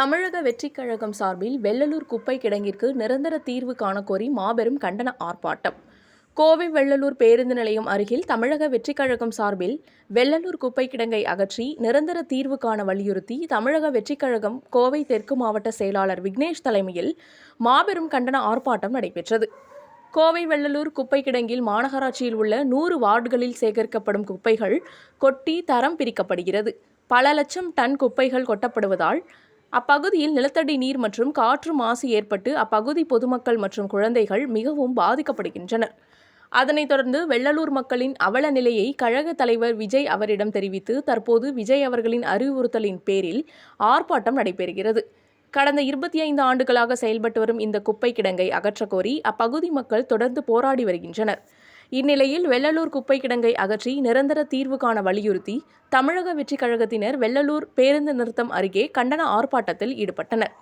தமிழக வெற்றிக் கழகம் சார்பில் வெள்ளலூர் குப்பை கிடங்கிற்கு நிரந்தர தீர்வு காணக்கோரி மாபெரும் கண்டன ஆர்ப்பாட்டம். கோவை வெள்ளலூர் பேருந்து நிலையம் அருகில் தமிழக வெற்றிக் கழகம் சார்பில் வெள்ளலூர் குப்பை கிடங்கை அகற்றி நிரந்தர தீர்வு காண வலியுறுத்தி தமிழக வெற்றிக் கழகம் கோவை தெற்கு மாவட்ட செயலாளர் விக்னேஷ் தலைமையில் மாபெரும் கண்டன ஆர்ப்பாட்டம் நடைபெற்றது. கோவை வெள்ளலூர் குப்பை கிடங்கில் மாநகராட்சியில் உள்ள நூறு வார்டுகளில் சேகரிக்கப்படும் குப்பைகள் கொட்டி தரம் பிரிக்கப்படுகிறது. பல லட்சம் டன் குப்பைகள் கொட்டப்படுவதால் அப்பகுதியில் நிலத்தடி நீர் மற்றும் காற்று மாசு ஏற்பட்டு அப்பகுதி பொதுமக்கள் மற்றும் குழந்தைகள் மிகவும் பாதிக்கப்படுகின்றனர். அதனைத் தொடர்ந்து வெள்ளலூர் மக்களின் அவல நிலையை கழக தலைவர் விஜய் அவரிடம் தெரிவித்து தற்போது விஜய் அவர்களின் அறிவுறுத்தலின் பேரில் ஆர்ப்பாட்டம் நடைபெறுகிறது. கடந்த இருபத்தி ஐந்து ஆண்டுகளாக செயல்பட்டு வரும் இந்த குப்பை கிடங்கை அகற்றக்கோரி அப்பகுதி மக்கள் தொடர்ந்து போராடி வருகின்றனர். இந்நிலையில் வெள்ளலூர் குப்பை கிடங்கை அகற்றி நிரந்தர தீர்வு காண வலியுறுத்தி தமிழக வெற்றிக் கழகத்தினர் வெள்ளலூர் பேருந்து நிறுத்தம் அருகே கண்டன ஆர்ப்பாட்டத்தில் ஈடுபட்டனர்.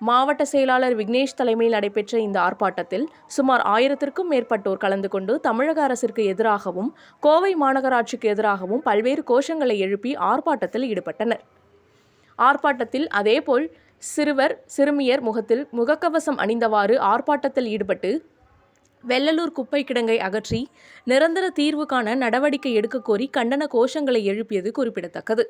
மாவட்ட செயலாளர் விக்னேஷ் தலைமையில் நடைபெற்ற இந்த ஆர்ப்பாட்டத்தில் சுமார் ஆயிரத்திற்கும் மேற்பட்டோர் கலந்து கொண்டு தமிழக அரசிற்கு எதிராகவும் கோவை மாநகராட்சிக்கு எதிராகவும் பல்வேறு கோஷங்களை எழுப்பி ஆர்ப்பாட்டத்தில் ஈடுபட்டனர். ஆர்ப்பாட்டத்தில் அதேபோல் சிறுவர் சிறுமியர் முகத்தில் முகக்கவசம் அணிந்தவாறு ஆர்ப்பாட்டத்தில் ஈடுபட்டு வெள்ளலூர் குப்பை கிடங்கை அகற்றி நிரந்தர தீர்வு காண நடவடிக்கை எடுக்க கோரி கண்டன கோஷங்களை எழுப்பியது குறிப்பிடத்தக்கது.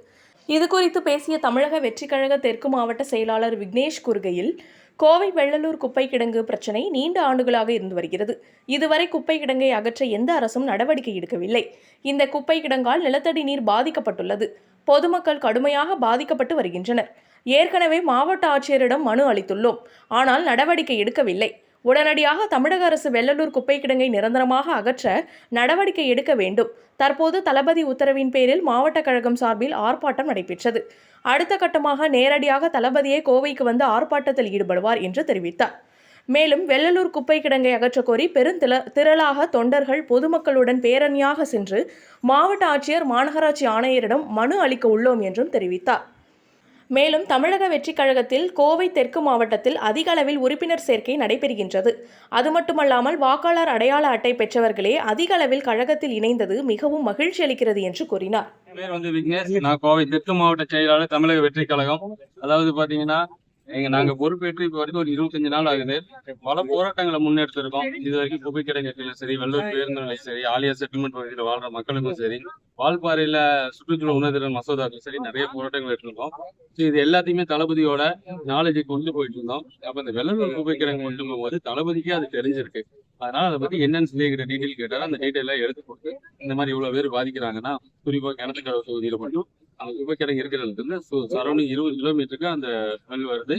இதுகுறித்து பேசிய தமிழக வெற்றிக்கழக தெற்கு மாவட்ட செயலாளர் விக்னேஷ் கூறுகையில் கோவை வெள்ளலூர் குப்பை கிடங்கு பிரச்சினை நீண்ட ஆண்டுகளாக இருந்து வருகிறது. இதுவரை குப்பை கிடங்கை அகற்ற எந்த அரசும் நடவடிக்கை எடுக்கவில்லை. இந்த குப்பை கிடங்கால் நிலத்தடி நீர் பாதிக்கப்பட்டுள்ளது. பொதுமக்கள் கடுமையாக பாதிக்கப்பட்டு வருகின்றனர். ஏற்கனவே மாவட்ட ஆட்சியரிடம் மனு அளித்துள்ளோம். ஆனால் நடவடிக்கை எடுக்கவில்லை. உடனடியாக தமிழக அரசு வெள்ளலூர் குப்பை கிடங்கை நிரந்தரமாக அகற்ற நடவடிக்கை எடுக்க வேண்டும். தற்போது தளபதி உத்தரவின் பேரில் மாவட்ட கழகம் சார்பில் ஆர்ப்பாட்டம் நடைபெற்றது. அடுத்த கட்டமாக நேரடியாக தளபதியே கோவைக்கு வந்து ஆர்ப்பாட்டத்தில் ஈடுபடுவார் என்று தெரிவித்தார். மேலும் வெள்ளலூர் குப்பை கிடங்கை அகற்றக் கோரி பெருந்தில திரளாக தொண்டர்கள் பொதுமக்களுடன் பேரணியாக சென்று மாவட்ட ஆட்சியர் மாநகராட்சி ஆணையரிடம் மனு அளிக்க உள்ளோம் என்றும் தெரிவித்தார். மேலும் தமிழக வெற்றிக் கழகத்தில் கோவை தெற்கு மாவட்டத்தில் அதிக அளவில் உறுப்பினர் சேர்க்கை நடைபெறுகின்றது. அது மட்டுமல்லாமல் வாக்காளர் அடையாள அட்டை பெற்றவர்களே அதிக அளவில் கழகத்தில் இணைந்தது மிகவும் மகிழ்ச்சி அளிக்கிறது என்று கூறினார். பேர் வந்து விக்னேஷ். நான் கோவை தெற்கு மாவட்ட செயலாளர் தமிழக வெற்றி கழகம். அதாவது பாத்தீங்கன்னா எங்க நாங்க பொறுப்பேற்று இப்ப வரைக்கும் ஒரு இருபத்தஞ்சு நாள் ஆகுது. பல போராட்டங்களை முன்னெடுத்திருக்கோம். இது வரைக்கும் குப்பை கிடங்கு சரி வெள்ளூர் பேருந்து சரி ஆலியா செட்டில்மெண்ட் பகுதியில் வாழ்ற மக்களுக்கும் சரி. வால்பாறையில சுற்றுச்சூழல் உணர்திறன் மசோதாக்கும் சரி நிறைய போராட்டங்கள் எடுத்திருக்கோம் ஸோ இது எல்லாத்தையுமே தளபதியோட நாலேஜ் கொண்டு போயிட்டு இருந்தோம். அப்ப இந்த வெள்ளலூர் குப்பை கொண்டு போகும்போது தளபதிக்கே அது தெரிஞ்சிருக்கு. அதனால அதை பத்தி என்னன்னு சொல்லி டீட்டெயில் கேட்டாலும் அந்த டீட்டெயில எடுத்து கொடுத்து இந்த மாதிரி இவ்வளவு பேர் பாதிக்கிறாங்கன்னா குறிப்பா கிணத்துக்கடவு தொகுதியில மட்டும் அந்த குப்பை இருக்கிறது இருக்கிறதுல சரௌண்டிங் இருபது கிலோமீட்டருக்கு அந்த ஸ்மெல் வருது.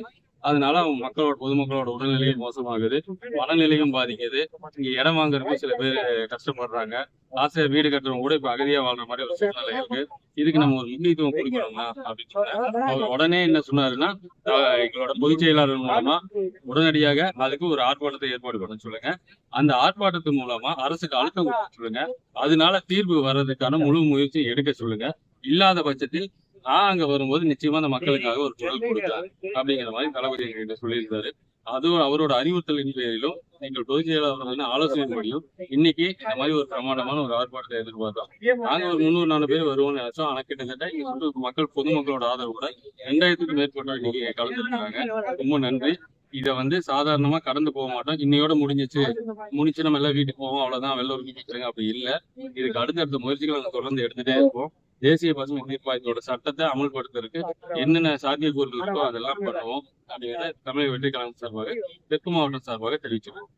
அதனால அவங்க மக்களோட பொதுமக்களோட உடல்நிலையும் மோசமாகுது மனநிலையும் பாதிக்குது. இங்க இடம் வாங்குறதுக்கு சில பேர் கஷ்டப்படுறாங்க. ஆசையா வீடு கட்டுறவங்க கூட இப்ப அகதியா வாழ்ற மாதிரி ஒரு சூழ்நிலை இருக்கு. இதுக்கு நம்ம ஒரு முக்கியத்துவம் கொடுக்கணும்னா அப்படின்னு சொன்னாரு அவர் உடனே என்ன சொன்னாருன்னா எங்களோட பொதுச் செயலாளர் மூலமா உடனடியாக அதுக்கு ஒரு ஆர்ப்பாட்டத்தை ஏற்பாடு பண்ண சொல்லுங்க. அந்த ஆர்ப்பாட்டத்தின் மூலமா அரசுக்கு அழுத்தம் கொடுக்க சொல்லுங்க அதனால தீர்வு வர்றதுக்கான முழு முயற்சியும் எடுக்க சொல்லுங்க. இல்லாத பட்சத்தில் நான் அங்க வரும்போது நிச்சயமா அந்த மக்களுக்காக ஒரு குரல் கொடுக்கலாம் அப்படிங்கிற மாதிரி தளபதி எங்ககிட்ட சொல்லியிருந்தாரு. அதுவும் அவரோட அறிவுறுத்தலின் பேரிலும் எங்கள் பொதுச் செயலாளர் ஆலோசனைப்படியும் இன்னைக்கு இந்த மாதிரி ஒரு பிரமாண்டமான ஒரு ஆர்ப்பாட்டத்தை எதிர்பார்த்தோம் நாங்க ஒரு முந்நூறு நாலு பேர் வருவோம்னு நினைச்சோம். ஆனா கிட்டத்தட்ட மக்கள் பொதுமக்களோட ஆதரவோட ரெண்டாயிரத்துக்கும் மேற்பட்டோர் இன்னைக்கு கலந்துருக்காங்க. ரொம்ப நன்றி. இத வந்து சாதாரணமா கடந்து போக மாட்டோம். இன்னையோட முடிஞ்சிச்சு. முடிச்சு நம்ம எல்லாம் வீட்டுக்கு போவோம். அவ்வளவுதான். வெள்ள ஒரு அப்படி இல்ல. இதுக்கு அடுத்தடுத்த முயற்சிகளை நாங்க தொடர்ந்து எடுத்துட்டே இருப்போம். தேசிய பசுமை தீர்ப்பாயத்தோட சட்டத்தை அமல்படுத்துறதுக்கு என்னென்ன சாத்தியக்கூறுகள் இருக்கோ அதெல்லாம் பண்ணுவோம் அப்படிங்கிறத தமிழக வெற்றி கழகம் சார்பாக தெற்கு மாவட்டம் சார்பாக தெரிவிச்சிருக்கோம்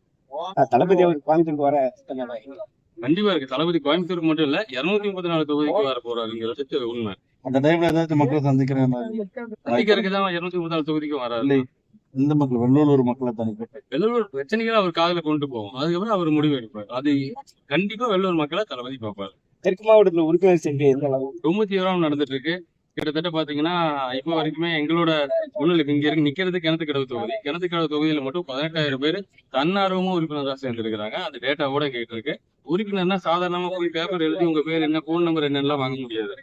தளபதி அவர் கோயம்புத்தூருக்கு வர? கண்டிப்பா இருக்கு. தளபதி கோயம்புத்தூருக்கு மட்டும் இல்ல இருநூத்தி முப்பத்தி நாலு தொகுதிக்கு வர போறாருங்கிறது உண்மை. அந்த டைம்ல ஏதாச்சும் மக்களை சந்திக்கிற சந்திக்கிறதுக்கு தான் இருநூத்தி முப்பத்தி நாலு தொகுதிக்கும் வராரு. இல்லை இந்த மக்கள்? வெள்ளூர் மக்களை தனிப்பட்ட. வெள்ளூர் பிரச்சனைகளை அவர் காதுல கொண்டு போவோம். அதுக்கப்புறம் அவர் முடிவு எடுப்பார். அது கண்டிப்பா வெள்ளூர் மக்களை தளபதி பார்ப்பார். தெற்கு மாவட்டத்துல உறுப்பினர் சேர்க்கை எந்த அளவு? ரொம்ப தீவிரம் நடந்துட்டு இருக்கு கிட்டத்தட்ட பாத்தீங்கன்னா இப்போ வரைக்குமே எங்களோட ஒண்ணு இங்க இருக்கு நிக்கிறது கிணத்து கடவு தொகுதி. கிணத்து கடவு தொகுதியில மட்டும் பதினெட்டாயிரம் பேர் தன்னார்வமும் உறுப்பினராக சேர்ந்திருக்கிறாங்க. அந்த டேட்டாவோட கேட்டு இருக்கு உறுப்பினர்னா சாதாரணமா போய் பேப்பர் எழுதி உங்க பேர் என்ன போன் நம்பர் என்னெல்லாம் வாங்க முடியாது.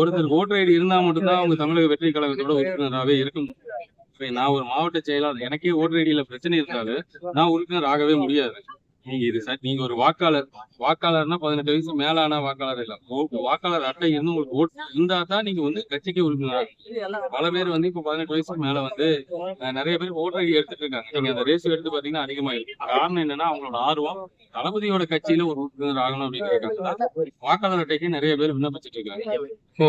ஒருத்தர் ஓட்டர் ஐடி இருந்தா மட்டும்தான் அவங்க தமிழக வெற்றி கழகத்தோட உறுப்பினராகவே இருக்கும். நான் ஒரு மாவட்ட செயலாளர். எனக்கே ஓட்டர் ஐடியில பிரச்சனை இருந்தாலும் நான் உறுப்பினர் ஆகவே முடியாது. நீங்க இது சார் நீங்க ஒரு வாக்காளர் வாக்காளர்னா பதினெட்டு வயசு மேலான வாக்காளர் இல்ல. வாக்காளர் அட்டை இருந்து உங்களுக்கு ஓட்டு இருந்தா தான் நீங்க வந்து கட்சிக்கு உறுப்பினர். பல பேர் வந்து இப்ப பதினெட்டு வயசுக்கு மேல வந்து நிறைய பேர் ஓட்டர் ஐடி எடுத்துட்டு இருக்காங்க. நீங்க அந்த ரேஸ் எடுத்து பாத்தீங்கன்னா அதிகமாயிருக்கு காரணம் என்னன்னா அவங்களோட ஆர்வம் தளபதியோட கட்சியில ஒரு உறுப்பினர் ஆகணும் அப்படின்னு இருக்காங்க வாக்காளர் அட்டைக்கு நிறைய பேர் விண்ணப்பிச்சிட்டு இருக்காங்க.